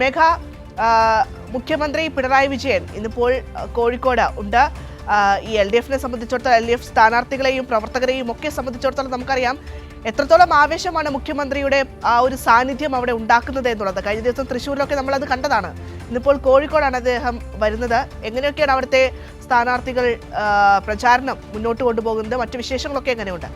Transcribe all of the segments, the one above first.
മേഘ മുഖ്യമന്ത്രി പിണറായി വിജയൻ ഇന്നിപ്പോൾ കോഴിക്കോട് ഉണ്ട്. ഈ എൽ ഡി എഫിനെ സംബന്ധിച്ചിടത്തോളം എൽ ഡി എഫ് സ്ഥാനാർത്ഥികളെയും പ്രവർത്തകരെയും ഒക്കെ സംബന്ധിച്ചിടത്തോളം നമുക്കറിയാം എത്രത്തോളം ആവേശമാണ് മുഖ്യമന്ത്രിയുടെ ആ ഒരു സാന്നിധ്യം അവിടെ ഉണ്ടാക്കുന്നത് എന്നുള്ളത്. കഴിഞ്ഞ ദിവസം തൃശ്ശൂരിലൊക്കെ നമ്മളത് കണ്ടതാണ്. ഇന്നിപ്പോൾ കോഴിക്കോടാണ് അദ്ദേഹം വരുന്നത്. എങ്ങനെയൊക്കെയാണ് അവിടുത്തെ സ്ഥാനാർത്ഥികൾ പ്രചാരണം മുന്നോട്ട് കൊണ്ടുപോകുന്നത്? മറ്റു വിശേഷങ്ങളൊക്കെ എങ്ങനെയുണ്ട്?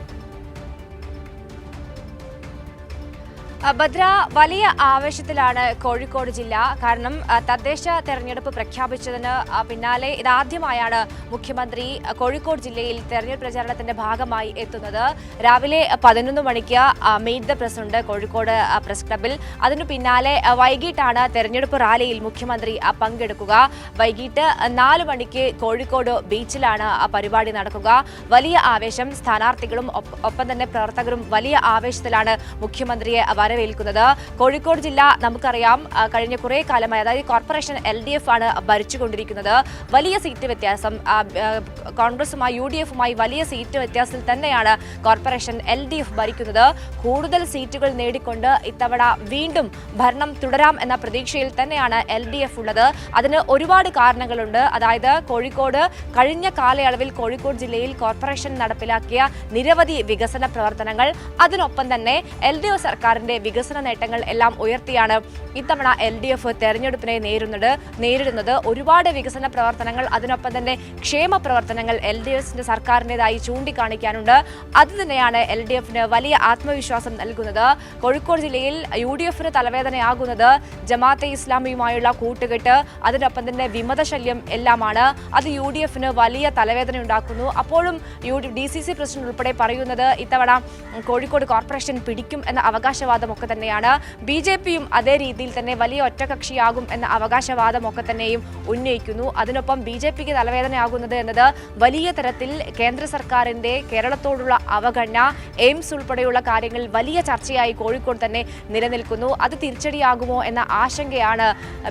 ഭദ്ര വലിയ ആവേശത്തിലാണ് കോഴിക്കോട് ജില്ല. കാരണം തദ്ദേശ തെരഞ്ഞെടുപ്പ് പ്രഖ്യാപിച്ചതിന് പിന്നാലെ ഇതാദ്യമായാണ് മുഖ്യമന്ത്രി കോഴിക്കോട് ജില്ലയിൽ തെരഞ്ഞെടുപ്പ് പ്രചാരണത്തിന്റെ ഭാഗമായി എത്തുന്നത്. രാവിലെ പതിനൊന്ന് മണിക്ക് മീറ്റ് ദ പ്രസ് ഉണ്ട് കോഴിക്കോട് പ്രസ് ക്ലബിൽ അതിനു പിന്നാലെ വൈകിട്ടാണ് തെരഞ്ഞെടുപ്പ് റാലിയിൽ മുഖ്യമന്ത്രി പങ്കെടുക്കുക. വൈകിട്ട് നാല് മണിക്ക് കോഴിക്കോട് ബീച്ചിലാണ് പരിപാടി നടക്കുക. വലിയ ആവേശം സ്ഥാനാർത്ഥികളും ഒപ്പം തന്നെ പ്രവർത്തകരും വലിയ ആവേശത്തിലാണ് മുഖ്യമന്ത്രിയെ വരവേൽക്കുന്നത്. കോഴിക്കോട് ജില്ല നമുക്കറിയാം കഴിഞ്ഞ കുറേ കാലമായി അതായത് കോർപ്പറേഷൻ എൽ ഡി എഫ് ആണ് ഭരിച്ചുകൊണ്ടിരിക്കുന്നത്. വലിയ സീറ്റ് വ്യത്യാസം കോൺഗ്രസുമായി യു ഡി എഫുമായി വലിയ സീറ്റ് വ്യത്യാസത്തിൽ തന്നെയാണ് കോർപ്പറേഷൻ എൽ ഡി എഫ് ഭരിക്കുന്നത്. കൂടുതൽ സീറ്റുകൾ നേടിക്കൊണ്ട് ഇത്തവണ വീണ്ടും ഭരണം തുടരാം എന്ന പ്രതീക്ഷയിൽ തന്നെയാണ് എൽ ഡി എഫ് ഉള്ളത്. അതിന് ഒരുപാട് കാരണങ്ങളുണ്ട്. അതായത് കോഴിക്കോട് കഴിഞ്ഞ കാലയളവിൽ കോഴിക്കോട് ജില്ലയിൽ കോർപ്പറേഷൻ നടപ്പിലാക്കിയ നിരവധി വികസന പ്രവർത്തനങ്ങൾ. അതിനൊപ്പം തന്നെ എൽ ഡി എഫ് സർക്കാരിന്റെ വികസന നേട്ടങ്ങൾ എല്ലാം ഉയർത്തിയാണ് ഇത്തവണ എൽ ഡി എഫ് തെരഞ്ഞെടുപ്പിനെ നേരിടുന്നത്. നേരിടുന്നത് ഒരുപാട് വികസന പ്രവർത്തനങ്ങൾ അതിനൊപ്പം തന്നെ ക്ഷേമ പ്രവർത്തനങ്ങൾ എൽ ഡി എഫിന്റെ സർക്കാരിന്റെതായി ചൂണ്ടിക്കാണിക്കാനുണ്ട്. അത് തന്നെയാണ് എൽ ഡി എഫിന് വലിയ ആത്മവിശ്വാസം നൽകുന്നത്. കോഴിക്കോട് ജില്ലയിൽ യു ഡി എഫിന് തലവേദനയാകുന്നത് ജമാഅത്തെ ഇസ്ലാമിയുമായുള്ള കൂട്ടുകെട്ട് അതിനൊപ്പം തന്നെ വിമതശല്യം എല്ലാമാണ്. അത് യു ഡി എഫിന് വലിയ തലവേദന ഉണ്ടാക്കുന്നു അപ്പോഴും U D C C president ഉൾപ്പെടെ പറയുന്നത് ഇത്തവണ കോഴിക്കോട് കോർപ്പറേഷൻ പിടിക്കും എന്ന അവകാശവാദമൊക്കെ തന്നെയാണ്. ബി ജെ പിയും അതേ രീതിയിൽ തന്നെ വലിയ ഒറ്റകക്ഷിയാകും എന്ന അവകാശവാദമൊക്കെ തന്നെയും ഉന്നയിക്കുന്നു. അതിനൊപ്പം ബി ജെ പിക്ക് തലവേദനയാകുന്നത് എന്നത് വലിയ തരത്തിൽ കേന്ദ്ര സർക്കാരിന്റെ കേരളത്തോടുള്ള അവഗണന എയിംസ് ഉൾപ്പെടെയുള്ള കാര്യങ്ങൾ വലിയ ചർച്ചയായി കോഴിക്കോട് തന്നെ നിലനിൽക്കുന്നു. അത് തിരിച്ചടിയാകുമോ എന്ന ആശങ്കയാണ്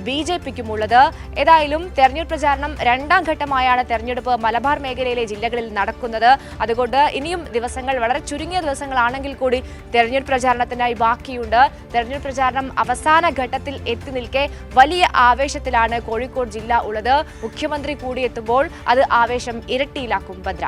ബി ജെ പിക്കുമുള്ളത്. ഏതായാലും തെരഞ്ഞെടുപ്പ് പ്രചാരണം രണ്ടാം ഘട്ടമായാണ് തെരഞ്ഞെടുപ്പ് മലബാർ മേഖലയിലെ ജില്ലകളിൽ നടക്കുന്നത്. അതുകൊണ്ട് ഇനിയും ദിവസങ്ങൾ വളരെ ചുരുങ്ങിയ ദിവസങ്ങളാണെങ്കിൽ കൂടി തെരഞ്ഞെടുപ്പ് പ്രചാരണത്തിനായി ബാക്കിയുണ്ട് തെരഞ്ഞെടുപ്പ് പ്രചാരണം അവസാന ഘട്ടത്തിൽ എത്തി നിൽക്കെ വലിയ ആവേശത്തിലാണ് കോഴിക്കോട് ജില്ല ഉള്ളത്. മുഖ്യമന്ത്രി കൂടിയെത്തുമ്പോൾ അത് ആവേശം ഇരട്ടിയിലാക്കും ഭദ്ര.